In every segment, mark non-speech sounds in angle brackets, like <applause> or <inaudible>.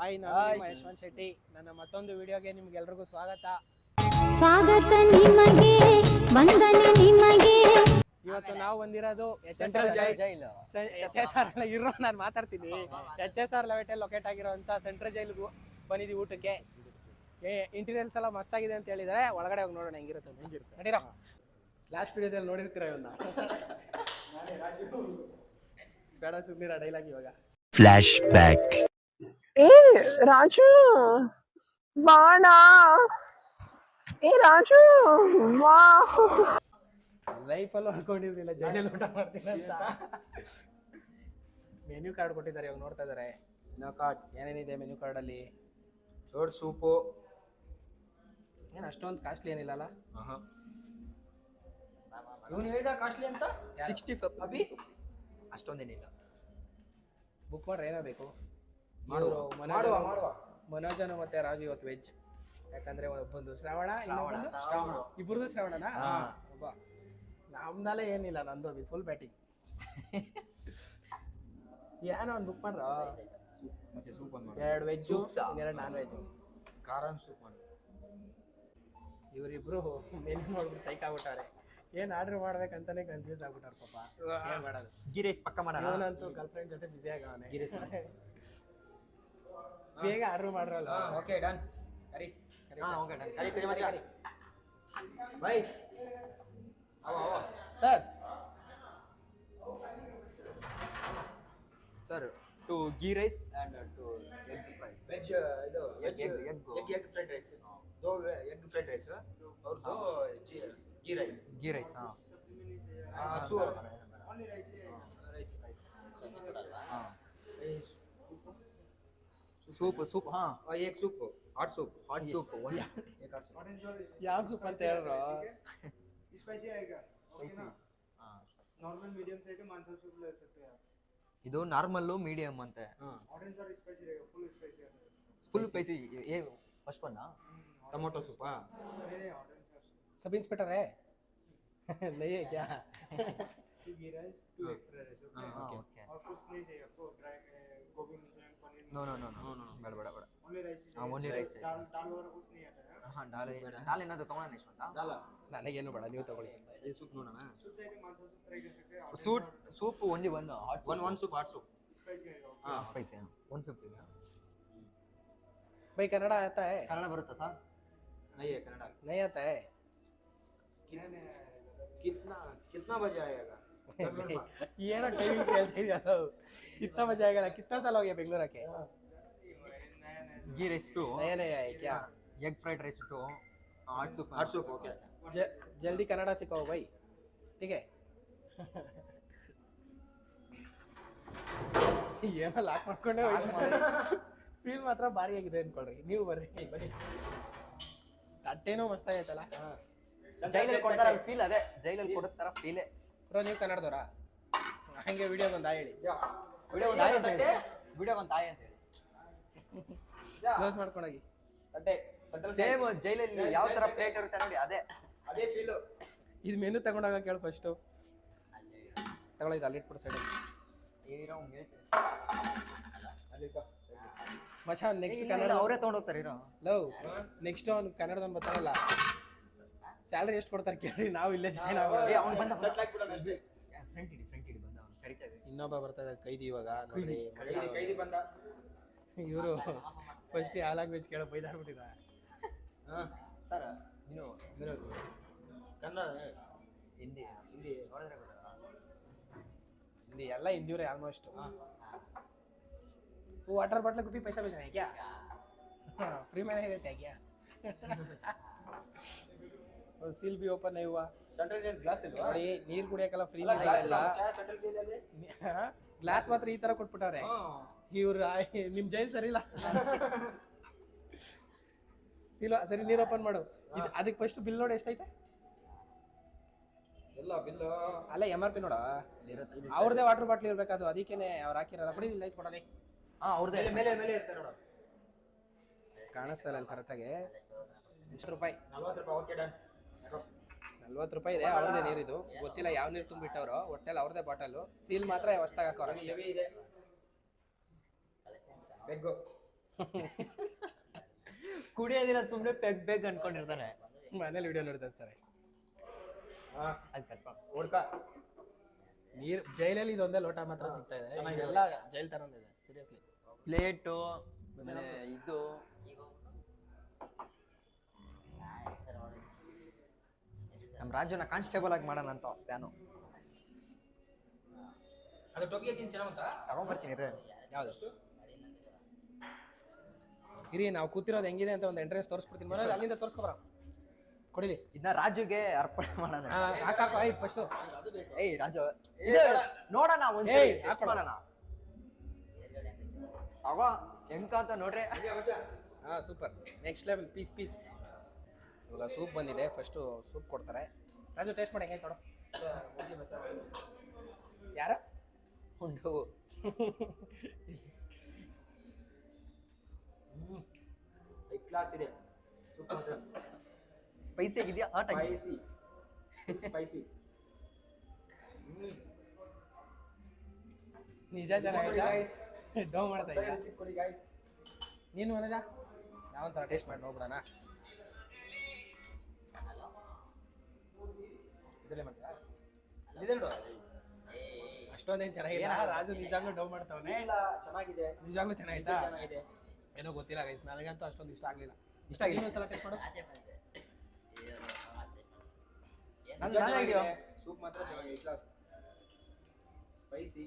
Hi ನಾನು ನಿಮ್ಮ ಯಶವಂತ್ ಶೆಟ್ಟಿ. ನನ್ನ ಮತ್ತೊಂದು ವಿಡಿಯೋಗೆ ನಿಮ್ಗೆಲ್ರಿಗೂ ಸ್ವಾಗತ. ಸ್ವಾಗತ ನಿಮಗೆ ವಂದನೆ ನಿಮಗೆ. ಇವತ್ತು ನಾವು ಬಂದಿರೋದು central jail. H S R ಇರೋ ನಾನು ಮಾತಾಡ್ತೀನಿ. ಎಚ್ ಎಸ್ ಆರ್ ಲೆವೆಟಲ್ಲಿ ಲೊಕೇಟ್ ಆಗಿರೋಂಥ ಸೆಂಟ್ರಲ್ ಜೈಲ್ಗೂ ಬಂದಿದ್ದೀವಿ ಊಟಕ್ಕೆ. ಏ ಇಂಟೀರಿಯಲ್ಸ್ ಎಲ್ಲ ಮಸ್ತಾಗಿದೆ ಅಂತ ಹೇಳಿದರೆ. ಒಳಗಡೆ ಹೋಗಿ ನೋಡೋಣ ಹೆಂಗಿರುತ್ತೆ ಹೆಂಗಿರುತ್ತೆ? ನಡೀರೋ? ಲಾಸ್ಟ್ ವಿಡಿಯೋದಲ್ಲಿ ನೋಡಿರ್ತೀರ ಇವನ್ನ? <laughs> ಬೇಡ ಸುಮ್ಮನಿರ ಡೈಲಾಗ್ ಇವಾಗ. Flashback. ಏ ರಾಜು! ಬಾಣ! ಏ ರಾಜು! ವಾ! ಲೈಫಲ್ಲೂ ಅನ್ಕೊಂಡಿರ್ಲಿಲ್ಲ ಜೈಲಲ್ಲಿ ಊಟ ಮಾಡ್ತೀನಿ ಅಂತ. ಮೆನ್ಯೂ ಕಾರ್ಡ್ ಕೊಟ್ಟಿದ್ದಾರೆ ಇವಾಗ ನೋಡ್ತಾ ಇದ್ದಾರೆ. ಕಾರ್ಡ್ ಏನೇನಿದೆ ಮೆನ್ಯೂ ಕಾರ್ಡಲ್ಲಿ? ದೊಡ್ಡ ಸೂಪು. ಏನು ಅಷ್ಟೊಂದು ಕಾಸ್ಟ್ಲಿ ಏನಿಲ್ಲ ಅಲ್ಲ? ಇವನು ಹೇಳಿದ ಕಾಸ್ಟ್ಲಿ ಅಂತ? ಸಿಕ್ಸ್ಟಿ ಅಭಿ? ಅಷ್ಟೊಂದೇನಿಲ್ಲ. ಬುಕ್ ಮಾಡ್ರೆ ಏನೋ ಬೇಕು ಮನೋಜನು ಮತ್ತೆ ರಾಜು ಇವತ್ತು ವೆಜ್ ಯಾಕಂದ್ರೆ ಒಬ್ಬಂದು ಶ್ರಾವಣ ಇಬ್ಬರದು ಶ್ರಾವಣನ? ಒಬ್ಬ. ನಮ್ದಲ್ಲೇ ಏನಿಲ್ಲ ನಂದು ಫುಲ್ ಬ್ಯಾಟಿಂಗ್ ಏನೋ ಒಂದು ಬುಕ್ ಮಾಡ್ರ? ಎರಡು ವೆಜ್ ಎರಡು ನಾನ್ ವೆಜ್ ಕಾರನ್ ಸೂಪ್ ಇವರಿಬ್ರು ಮೆನು ಮಾಡ್ಬಿಟ್ಟು ಸೈಕ್ ಆಗ್ಬಿಟ್ಟಾರೆ ಏನ್ ಆರ್ಡರ್ ಮಾಡ್ಬೇಕಂತಾನೆ ಕನ್ಫ್ಯೂಸ್ ಆಗ್ಬಿಟ್ಟಾರ ಪಾಪ. ಏನ್ ಮಾಡೋದು? ಗಿರೇಶ್ ಪಕ್ಕ ಮಾಡೋಣ. ಇವನಂತೂ ಗರ್ಲ್ ಫ್ರೆಂಡ್ ಜೊತೆ ಬಿಸಿ ಆಗವನೆ. <laughs> ಬೇಗ ಆರ್ಡರ್ ಮಾಡ್ರಲ್ಲ. ಓಕೆ ಡನ್ ಕರಿ ಹಾ ಓಕೆ ಡನ್ ಕರಿ ಕರಿ ಮಚ್ಚ ಬೈ. ಅವ ಅವ. Sir. Sir two ghee rice and two egg fry veg ಇದು egg egg egg egg egg fried rice ದೋ ಎಗ್ ಫ್ರೈಡ್ ರೈಸ್ ಅವ್ರದ್ದು ಗೀ ರೈಸ್ ಗೀ ರೈಸ್ ಹಾ. Soup rice rice soup soup ಹಾ एक soup hot soup hot soup <laughs> एक hot soup ಯಾವ soup ಅಂತ ಹೇಳ್ರು spicy आएगा ಸ್ಪೈಸಿ <laughs> नॉर्मल मीडियम साइड मानसा सूप ले सकते हैं आप ಇದು ನಾರ್ಮಲ್ಲು ಮೀಡಿಯಂ ಅಂತೆ ऑरेंज और स्पाइसी रहेगा फुल स्पाइसी आएगा ಫುಲ್ ಸ್ಪೈಸಿ ಏ ಫಸ್ಟ್ ಒನ್ टमाटो सूप हाँ नहीं नहीं ऑरेंज सर सब इंस्पेक्टर है <laughs> नहीं है क्या two ghee rice two egg fried rice ಹಾ ಓಕೆ और कुछ नहीं चाहिए आपको ड्राई में गोभी Manchurian Paneer no no no no ಬೇಡ ಬೇಡ ಬೇಡ ओनली राइस हाँ, only rice चाहिए। दाल दाल वगैरह कुछ नहीं आता है ಹಾ ಡಾಲ್ ಡಾಲ್ ಏನಾದ್ರು ತಗೊಳ್ಳೋಣ ಯಶವಂತ डाला ನನಗೇನು ಬೇಡ ನೀವು ತಗೊಳ್ಳಿ ये सूप नो ना सूप साइड मानसा सूप ट्राई कर सकते हैं suit soup only one hot one one soup hot soup spicy आएगा हाँ ಸ್ಪೈಸಿ ಒನ್ ಫಿಫ್ಟಿ भाई कनाडा आता है ಕನ್ನಡ ಬರುತ್ತಾ ಸರ್ नहीं है कनाडा नहीं आता है नया नया है कितना कितना बजे आएगा ಏನೋ ಟೈಮಿಂಗ್ ಹೇಳ್ತಾ ಇದೆಯಾ कितना मजा आएगा ना कितना साल हो गया बेंगलोर आके नया नया ಗೀ ರೈಸ್ ಟು नया नया है क्या egg fried rice two hot soup hot soup okay ज- जल्दी कनाडा सिखाओ भाई ठीक है ಏನೋ ಲಾಕ್ ಮಾಡ್ಕೊಂಡೆ ಫೀಲ್ ಮಾತ್ರ ಭಾರಿ ಆಗಿದೆ ಅನ್ಕೊಳ್ರಿ ನೀವು ಬರ್ರಿ ಬನ್ನಿ ತಟ್ಟೆನೂ ಮಸ್ತ್ ಆಗೈತಲ್ಲ ಜೈಲಲ್ಲಿ ಕೊಡ್ತಾರ ಫೀಲ್ ಅದೇ ಜೈಲಲ್ಲಿ ಕೊಡ್ತಾರ ಫೀಲೇ ಬ್ರೋ ನೀವು ಕನ್ನಡದವರಾ? ಹಂಗೆ ವಿಡಿಯೋ ಒಂದು ಹೇಳಿ. ವಿಡಿಯೋ ಒಂದು ಆಯ್ ಅಂತ ಹೇಳಿ. ವಿಡಿಯೋ ಒಂದು ಆಯ್ ಅಂತ ಹೇಳಿ. ಕ್ಲೋಸ್ ಮಾಡ್ಕೊಂಡೋಗಿ ಹೋಗಿ ಸೆಂಟ್ರಲ್ ಸೇಮ್ ಜೈಲಲ್ಲಿ ಯಾವ ತರ ಪ್ಲೇಟ್ ಇರುತ್ತೆ ನೋಡಿ ಅದೇ. ಅದೇ ಫೀಲ್ ಇದು ಮೆನು ತಗೊಂಡೋಗ ಕೇಳು ಫಸ್ಟು ತಗೊಳ್ಳೋದು ಅಲ್ಲಿ. ಇಟ್ಬಿಡು ಸೈಡ್ ಹೇಳ್ತೀನಿ ಮಚಾ ನೆಕ್ಸ್ಟ್ ಕನ್ನಡ ಅವರೇ ತೊಗೊಂಡೋಗ್ತಾರೆ ಇರೋ. ಲವ್ ನೆಕ್ಸ್ಟ್ ಅವ್ನು ಕನ್ನಡದವ್ನು ಬರ್ತಾರಲ್ಲ ಸ್ಯಾಲರಿ ಎಷ್ಟು ಕೊಡ್ತಾರೆ ಕೇಳಿ ನಾವು ಇಲ್ಲೇ ಜಾಯ್ನ್ ಆಗೋದು. ಅವ್ನು ಬಂದ ಫ್ರೆಂಟ್ ಇಡಿ ಫ್ರೆಂಟ್ ಇಡಿ ಬಂದ ಅವ್ನು ಕರಿತಾ ಇದೆ ಇನ್ನೊಬ್ಬ ಬರ್ತಾ ಇದ್ದಾರೆ ಕೈದಿ ಇವಾಗ ನೋಡಿ ಕೈದಿ ಬಂದ. ಇವರು ಫಸ್ಟ್ ಆ ಲ್ಯಾಂಗ್ವೇಜ್ ಕೇಳೋ ಬೈದಾಡ್ಬಿಟ್ಟಿದ ಸರ್ ನೀನು ಕನ್ನಡ ಹಿಂದಿ ಹಿಂದಿ ನೋಡಿದ್ರೆ ಗೊತ್ತಲ್ಲ ಹಿಂದಿ ಎಲ್ಲ ಹಿಂದಿವ್ರೆ ಆಲ್ಮೋಸ್ಟ್ ವಾಟರ್ ಬಾಟ್ಲ ಗುಪ್ಪಿ ಪೈಸಾ ಬೇಸನ ಯಾಕ್ಯಾ ಫ್ರೀ ಮನೆ ಇದೆ ಯಾಕ್ಯಾ ಸೀಲ್ ಬಿ ಓಪನ್ ಇವ ಸೆಂಟ್ರಲ್ ಜೈಲ್ ಗ್ಲಾಸ್ ಇಲ್ಲ ನೋಡಿ ನೀರ್ ಕುಡಿಯಕ್ಕೆಲ್ಲ ಫ್ರೀ ಇಲ್ಲ ಸೆಂಟ್ರಲ್ ಜೈಲಲ್ಲಿ ಗ್ಲಾಸ್ ಮಾತ್ರ ಈ ತರ ಕೊಟ್ಬಿಟ್ಟವ್ರೆ. ಇವ್ರ ನಿಮ್ ಜೈಲ್ ಸರಿ ಇಲ್ಲ. ಸೀಲ್ ಸರಿ ನೀರ್ ಓಪನ್ ಮಾಡು. ಇದು ಅದಕ್ಕೆ ಫಸ್ಟ್ ಬಿಲ್ ನೋಡಿ ಎಷ್ಟೈತೆ? ಎಲ್ಲ ಬಿಲ್ ಅಲ್ಲ ಎಂ ಆರ್ ಪಿ ನೋಡ. ಅವ್ರದೇ ವಾಟರ್ ಬಾಟ್ಲಿ ಇರ್ಬೇಕಾದ್ರು ಅದಕ್ಕೇನೆ ಅವ್ರು ಹಾಕಿರಲ್ಲ ಕೊಡಿ ಲೈಟ್ ಕೊಡಲಿ ಹಾ ಅವ್ರದೇ. ಮೇಲೆ ಮೇಲೆ ಇರ್ತಾರೆ ನೋಡು. ಕಾಣಿಸ್ತಾ ಇಲ್ಲ ಕರೆಕ್ಟಾಗಿ ಎಷ್ಟು ರೂಪಾಯಿ? ನಲ್ವತ್ತು ರೂಪಾಯಿ ಓಕೆ ಡನ್ ನಲ್ವತ್ತು ರೂಪಾಯಿ ಇದೆ ಅವ್ರದೇ ನೀರಿದು ಗೊತ್ತಿಲ್ಲ ಯಾವ ನೀರು ತುಂಬಿಟ್ಟವ್ರು ಹೊಟ್ಟೆಲ್ ಅವ್ರದೇ ಬಾಟಲು ಸೀಲ್ ಮಾತ್ರ ಹೊಸ್ದಾಗ ಹಾಕೋರು ಅಷ್ಟೇ. <laughs> ಕುಡಿಯೋದಿಲ್ಲ ಸುಮ್ಮನೆ ಪೆಗ್ ಬೆಗ್ ಅನ್ಕೊಂಡಿರ್ತಾನೆ. ಮನೇಲಿ ವಿಡಿಯೋ ನೋಡ್ತಾ ಇರ್ತಾರೆ. ನೀರು ಜೈಲಲ್ಲಿ ಇದೊಂದೇ ಲೋಟ ಮಾತ್ರ ಸಿಗ್ತಾ ಇದೆ. ಎಲ್ಲ ಜೈಲ್ ತರ ಇದೆ ಸೀರಿಯಸ್ಲಿ ಪ್ಲೇಟು ಇದು. ನಮ್ಮ ರಾಜುನ ಕಾನ್ಸ್ಟೇಬಲ್ ಆಗಿ ಮಾಡೋಣ ಅಂತ ಪ್ಲಾನು ಅದು ಟೊಪಿಗೆ ಚೆನ್ನಾಗಂತ ತಗೊಂಬರ್ತೀನಿ ರೀ ಯಾವ್ದಷ್ಟು? ಇರಿ ನಾವು ಕೂತಿರೋದು ಹೆಂಗಿದೆ ಅಂತ ಒಂದು ಎಂಟ್ರೆನ್ಸ್ ತೋರಿಸ್ಬಿಡ್ತೀನಿ. ಮನೆ ಅಲ್ಲಿಂದ ತೋರಿಸ್ಕೊಬರ ಕೊಡಿಲಿ. ಇದನ್ನ ರಾಜುಗೆ ಅರ್ಪಣೆ ಮಾಡೋಣ. ಹಾಕಾಕ ಐ ಫಸ್ಟು ಏಯ್ ರಾಜು ಇದು ನೋಡೋಣ ಒಂದ್ಸರಿ ಏಯ್, ಟೆಸ್ಟ್. ಮಾಡೋಣ. ತಗೋ ಹೆಂಗಂತ ನೋಡ್ರಿ. ಹಾಂ super next level piece piece ಇವಾಗ ಸೂಪ್ ಬಂದಿದೆ ಫಸ್ಟು ಸೂಪ್ ಕೊಡ್ತಾರೆ. ರಾಜು ಟೇಸ್ಟ್ ಮಾಡಿ ಹೆಂಗೆ ಕೊಡು ಯಾರ? ಉಂಡು. ಕ್ಲಾಸ್ ಇದೆ. ಸೂಪ್ ಸ್ಪೈಸಿ ಆಗಿದೆಯಾ? ಆ ಟೈಮ್ ಸ್ಪೈಸಿ ಸ್ಪೈಸಿ ನಿಜ ಚೆನ್ನಾಗಿದೆ ಡೌ ಮಾಡ್ತಾ ಗಾಯ್ಸ್ ನೀನು ಮನೇಜ? ನಾವೊಂದ್ಸಲ ಟೇಸ್ಟ್ ಮಾಡಿ ನೋಡ್ಬಿಡೋಣ. ಇದರಲ್ಲೇ ಮಾಡ್ತೀರಾ? ಅಷ್ಟೊಂದೇನು ಚೆನ್ನಾಗಿಲ್ಲ. ರಾಜು ನಿಜಾಗ್ಲೂ ಡೌ ಮಾಡ್ತಾವನೆ. ಇಲ್ಲ ಚೆನ್ನಾಗಿದೆ. ನಿಜಾಗ್ಲೂ ಚೆನ್ನಾಗಿತ್ತಾ? ಚೆನ್ನಾಗಿದೆ. ಏನೋ ಗೊತ್ತಿಲ್ಲ ಗೈಸ್ ನನಗಂತೂ ಅಷ್ಟೊಂದು ಇಷ್ಟ ಆಗಲಿಲ್ಲ. ಇಷ್ಟ ಆಗಿಲ್ಲ? ಒಂದ್ಸಲ ಟೆಸ್ಟ್ ಮಾಡು. ನನ್ ನಾನೇ ಇದೆಯೋ ಸೂಪ್ ಮಾತ್ರ ಚೆನ್ನಾಗಿದೆ ಕ್ಲಾಸ್ ಸ್ಪೈಸಿ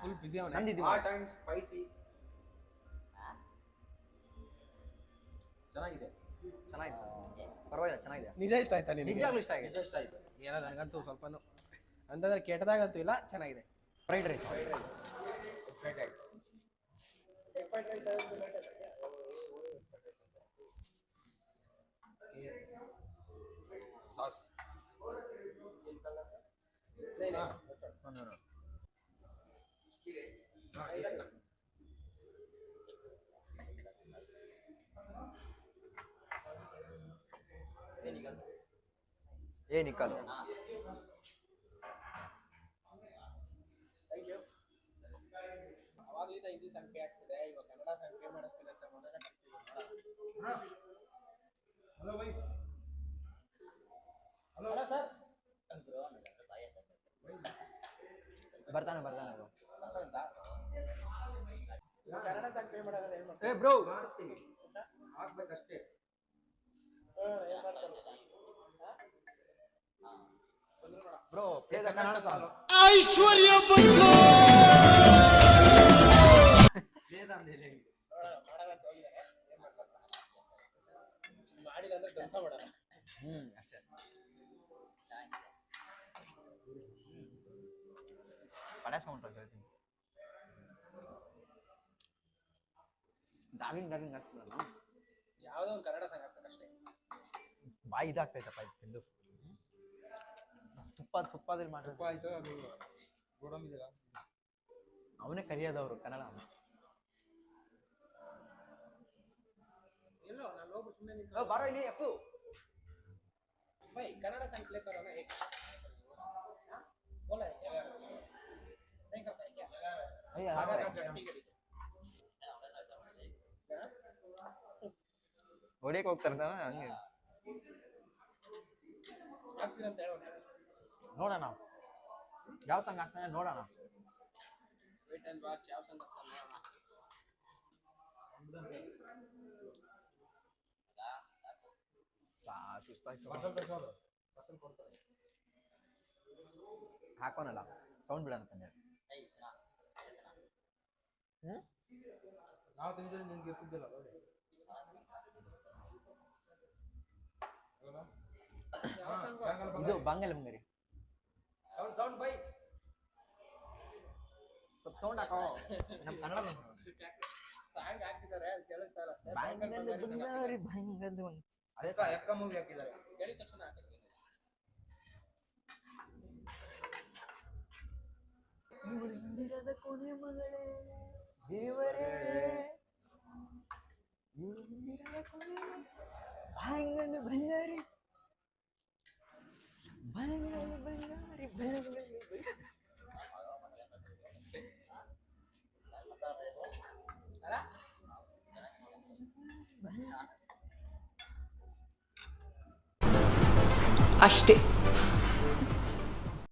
ಫುಲ್ ಬಿಸಿ ಅವನ? ನಂದಿದ್ದು ಹಾಟ್ ಅಂಡ್ ಸ್ಪೈಸಿ ಚೆನ್ನಾಗಿದೆ. ಚೆನ್ನಾಗಿದೆ ಸರ್. ಪರವಾಗಿಲ್ಲ ಚೆನ್ನಾಗಿದೆ. ನಿಜ ಇಷ್ಟ ಆಯ್ತಾ ನಿಜ ನಿಜವಾಗ್ಲೂ ಇಷ್ಟ ಆಯ್ತು ನಿಜ ಇಷ್ಟ ಆಯ್ತು. ಏನೋ ನನಗಂತೂ ಸ್ವಲ್ಪನೂ ಅಂತಂದ್ರೆ ಕೆಟ್ಟದಾಗಂತೂ ಇಲ್ಲ ಚೆನ್ನಾಗಿದೆ. Fried rice fried rice sauce ಏ ನಿಕ್ಕಲು ಅವಾಗಲಿಂದ ಹಿಂದಿ ಸಂಖ್ಯೆ ಆಗ್ತಿದೆ. ಇವಾಗ ಕನ್ನಡ ಸಂಖ್ಯೆ ಮಾಡಿಸ್ತೀನಿ ಅಂತ ಮೊದಲೇ ಹಲೋ ಬೈ ಹಲೋ ಸರ್ ಬರ್ತಾನೆ ಬರ್ತಾನೆ ಬ್ರೋ ಕನ್ನಡ ಸಂಖ್ಯೆ ಮಾಡೋದ್ರೆ ಏನು ಏ ಬ್ರೋ. ಮಾಡಿಸ್ತೀನಿ ಹಾಕ್ಬೇಕಷ್ಟೇ bro play the Kannada song ಮಾಡಿಲ್ಲ ಅಂದ್ರೆ ಕೆಲಸ ಮಾಡೋಣ ಹ್ಮ್ ಅಷ್ಟೇ ಪಡಾಸ್ಕೊಂಡ್ರೆ ಹೇಳ್ತೀನಿ ಡಾರ್ಲಿಂಗ್ ಡಾರ್ಲಿಂಗ್ ಹಾಕ್ಬಿಡಲ್ಲ ಯಾವುದೋ ಒಂದು ಕನ್ನಡ ಸಂಘ ಹಾಕ್ಬೇಕಷ್ಟೇ ಬಾಯಿ ಇದಾಗ್ತೈತಪ್ಪ ಇದು ತಿಂದು ತುಪ್ಪ ತುಪ್ಪದಲ್ಲಿ ಮಾಡಿದ್ರು ಆಯ್ತು ಅದು ಗೋಡಂಬಿ ಜೀರ ಅವನೇ ಕರಿಯೋದವ್ರು ಕನ್ನಡ ಎಲ್ಲೋ ನಾನು ಹೋಗಿ ಸುಮ್ಮನೆ ನಿಂತು ಇಲ್ಲಿ ಅಪ್ಪು ಬೈ ಕನ್ನಡ ಸಂಖ್ಯೆ ಪ್ಲೇ ಕರೋಣ ಹೊಡಿಯಕ್ಕೆ ಹೋಗ್ತಾರೆ ತಾನೆ ಹಂಗೆ ಆಗ್ತೀರಂತ ಹೇಳೋಣ ನೋಡೋಣ. ಯಾವ ಸಂಘ ಹಾಕ್ತಾನೆ ನೋಡೋಣ. ವೇಟ್ ಅಂಡ್ ವಾಚ್ ಯಾವ ಸಂಘ ಆಗ್ತಾನೆ ನೋಡೋಣ ಹಾಕೋನಲ್ಲ ಸೌಂಡ್ ಬಿಡೋಣ ತಾನೆ ನಾವು ತಿಂದಿದ್ರೆ ನಿನ್ಗೆ ಇರ್ತಿದ್ದಿಲ್ಲ ನೋಡಿ. ಇದು ಬಾಂಗಲ್ ಮುಂಗರಿ ಸೌಂಡ್ ಸೌಂಡ್ ಬೈ ಸ್ವಲ್ಪ ಸೌಂಡ್ ಹಾಕೋ. ನಮ್ಮ ಕನ್ನಡ ಸಾಂಗ್ ಹಾಕ್ತಿದ್ದಾರೆ ಅದು ಕೇಳಿಸ್ತಾ ಇಲ್ಲ ಬಂಗಾರಿ ಅದೇ ಎಕ್ಕ ಮೂವಿ ಹಾಕಿದ್ದಾರೆ ಹೇಳಿದ ತಕ್ಷಣ ಹಾಕಿರ್ತೀನಿ ಇವಳು ಇಂದಿರದ ಕೊನೆ ಮಗಳೇ ದೇವರೇ. ಇವಳಿಂದಿರದ ಕೊನೆ ಬಾಂಗಲ್ ಬಂಗಾರಿ ಬಾಂಗಲ್ ಬಂಗಾರಿ ಬಾಂಗಲ್ ಬಂಗಾರಿ ಅಲ್ಲ ಅಷ್ಟೇ.